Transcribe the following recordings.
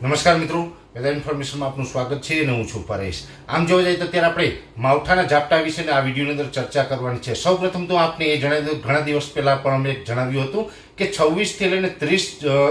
નમસ્કાર મિત્રો, વેધર ઇન્ફોર્મેશનમાં આપનું સ્વાગત છે અને હું છું પરેશ. આમ જોવા જઈએ તો અત્યારે આપણે માવઠાના ઝાપટા વિશેની આ વિડીયોની અંદર ચર્ચા કરવાની છે. સૌ પ્રથમ તો આપને એ જણાવી દઉં, ઘણા દિવસ પહેલાં પણ અમે જણાવ્યું હતું કે છવ્વીસથી લઈને ત્રીસ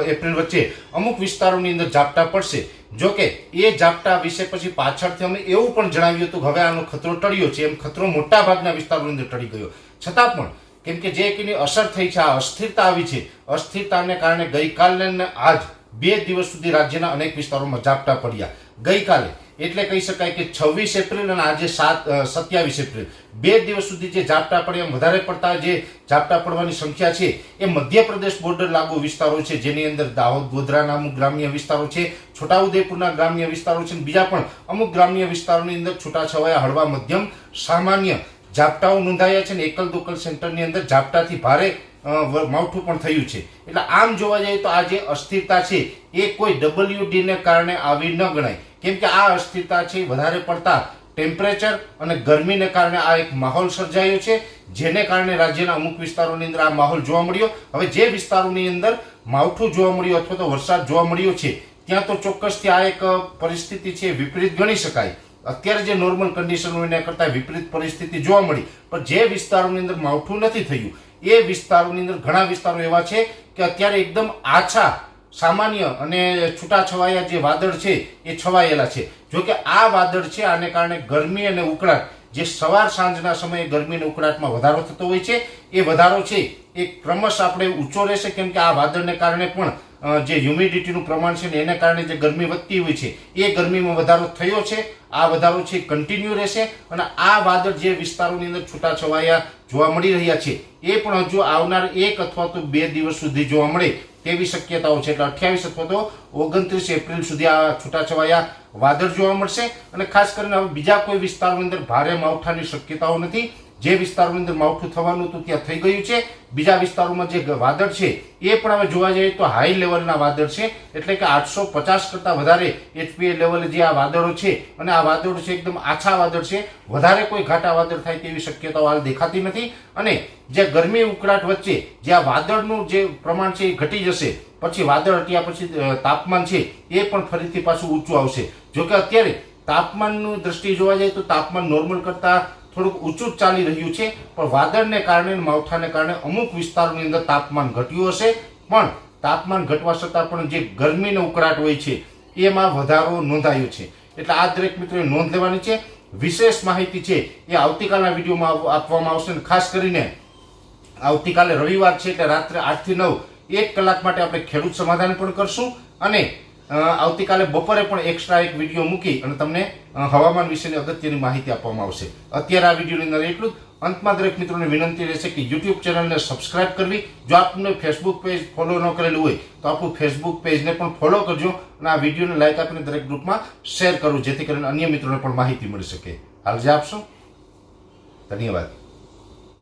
એપ્રિલ વચ્ચે અમુક વિસ્તારોની અંદર ઝાપટા પડશે. જો કે એ ઝાપટા વિશે પછી પાછળથી અમે એવું પણ જણાવ્યું હતું હવે આનો ખતરો ટળ્યો છે. એમ ખતરો મોટા ભાગના વિસ્તારોની અંદર ટળી ગયો. છતાં પણ, કેમ કે જે એની અસર થઈ છે, આ અસ્થિરતા આવી છે. અસ્થિરતાને કારણે ગઈકાલને આજ બે દિવસ સુધી રાજ્યના અનેક વિસ્તારોમાં ઝાપટા પડ્યા. ગઈકાલે, એટલે કહી શકાય કે છવ્વીસ એપ્રિલ અને આજે સાત સત્યાવીસ એપ્રિલ. બે દિવસ સુધી જે ઝાપટા પડ્યા વધારે પડતા જે ઝાપટા પડવાની સંખ્યા છે, એ મધ્યપ્રદેશ બોર્ડર લાગુ વિસ્તારો છે, જેની અંદર દાહોદ, ગોધરાના અમુક ગ્રામ્ય વિસ્તારો છે, છોટાઉદેપુરના ગ્રામ્ય વિસ્તારો છે બીજા પણ અમુક ગ્રામ્ય વિસ્તારોની અંદર છૂટાછવાયા હળવા મધ્યમ સામાન્ય ઝાપટાઓ નોંધાયા છે ને એકલ દોકલ સેન્ટરની અંદર ઝાપટાથી ભારે માવઠું પણ થયું છે. એટલે આમ જોવા જઈએ તો આ જે અસ્થિરતા છે, એ કોઈ ડબલ્યુડીને કારણે આવી ન ગણાય. કેમ કે આ અસ્થિરતા છે વધારે પડતા ટેમ્પરેચર અને ગરમીને કારણે આ એક માહોલ સર્જાયો છે, જેને કારણે રાજ્યના અમુક વિસ્તારોની અંદર આ માહોલ જોવા મળ્યો. હવે જે વિસ્તારોની અંદર માવઠું જોવા મળ્યું અથવા તો વરસાદ જોવા મળ્યો છે, ત્યાં તો ચોક્કસથી આ એક પરિસ્થિતિ છે વિપરીત ગણી શકાય. અત્યારે જે નોર્મલ કન્ડિશન હોય એના કરતાં વિપરીત પરિસ્થિતિ જોવા મળી. પણ જે વિસ્તારોની અંદર માવઠું નથી થયું એ વિસ્તારોની અંદર ઘણા વિસ્તારો એવા છે કે અત્યારે એકદમ આછા સામાન્ય અને છૂટાછવાયા જે વાદળ છે એ છવાયેલા છે. જો કે આ વાદળ છે, આને કારણે ગરમી અને ઉકળાટ, જે સવાર સાંજના સમયે ગરમી અને ઉકળાટમાં વધારો થતો હોય છે, એ વધારો છે, એ ક્રમશ આપણે ઊંચો રહેશે, કેમ કે આ વાદળને કારણે પણ જે હ્યુમિડિટીનું પ્રમાણ છે ને એને કારણે જે ગરમી વધતી હોય છે, એ ગરમીમાં વધારો થયો છે. આ વધારો છે કન્ટિન્યુ રહેશે અને આ વાદળ જે વિસ્તારોની અંદર છૂટાછવાયા જોવા મળી રહ્યા છે, એ પણ હજુ આવનાર એક અથવા તો બે દિવસ સુધી જોવા મળે તેવી શક્યતાઓ છે. એટલે અઠ્યાવીસ અથવા તો ઓગણત્રીસ એપ્રિલ સુધી આ છૂટાછવાયા વાદળ જોવા મળશે અને ખાસ કરીને હવે બીજા કોઈ વિસ્તારોની અંદર ભારે માવઠાની શક્યતાઓ નથી. જે વિસ્તારોની અંદર માવઠું થવાનું હતું ત્યાં થઈ ગયું છે. બીજા વિસ્તારોમાં જે વાદળ છે, એ પણ હવે જોવા જઈએ તો હાઈ લેવલના વાદળ છે. એટલે કે આઠસો પચાસ કરતાં વધારે એચપીએ લેવલે જે આ વાદળો છે અને આ વાદળ છે, એકદમ આછા વાદળ છે. વધારે કોઈ ઘાટા વાદળ થાય તેવી શક્યતાઓ હાલ દેખાતી નથી. અને જે ગરમી ઉકળાટ વચ્ચે જે આ વાદળનું જે પ્રમાણ છે એ ઘટી જશે, પછી વાદળ હટ્યા પછી તાપમાન છે, એ પણ ફરીથી પાછું ઊંચું આવશે. જોકે અત્યારે તાપમાનનું દ્રષ્ટિ જોવા જાય તો તાપમાન નોર્મલ કરતાં થોડુંક ઊંચું જ ચાલી રહ્યું છે, પણ વાદળને કારણે માવઠાને કારણે અમુક વિસ્તારોની અંદર તાપમાન ઘટ્યું હશે. પણ તાપમાન ઘટવા છતાં પણ જે ગરમીનો ઉકળાટ હોય છે, એમાં વધારો નોંધાયો છે. એટલે આ દરેક મિત્રોએ નોંધ લેવાની છે. વિશેષ માહિતી છે એ આવતીકાલના વિડીયોમાં આપવામાં આવશે અને ખાસ કરીને આવતીકાલે રવિવાર છે એટલે રાત્રે આઠથી નવ એક કલાક માટે આપણે ખેડૂત સમાધાન પણ કરશું અને આવતીકાલે બપોરે પણ એક્સ્ટ્રા એક વીડિયો મૂકી અને તમને હવામાન વિશેની અગત્યની માહિતી આપવામાં આવશે. અત્યારે આ વિડીયોની અંદર એટલું જ. અંતમાં દરેક મિત્રોને વિનંતી રહેશે કે યુટ્યુબ ચેનલને સબસ્ક્રાઇબ કરવી. જો આપને ફેસબુક પેજ ફોલો ન કરેલું હોય, તો આપણું ફેસબુક પેજને પણ ફોલો કરજો અને આ વિડીયોને લાઈક આપીને દરેક ગ્રુપમાં શેર કરવું જેથી કરીને અન્ય મિત્રોને પણ માહિતી મળી શકે. હાલ જે આપશો? ધન્યવાદ.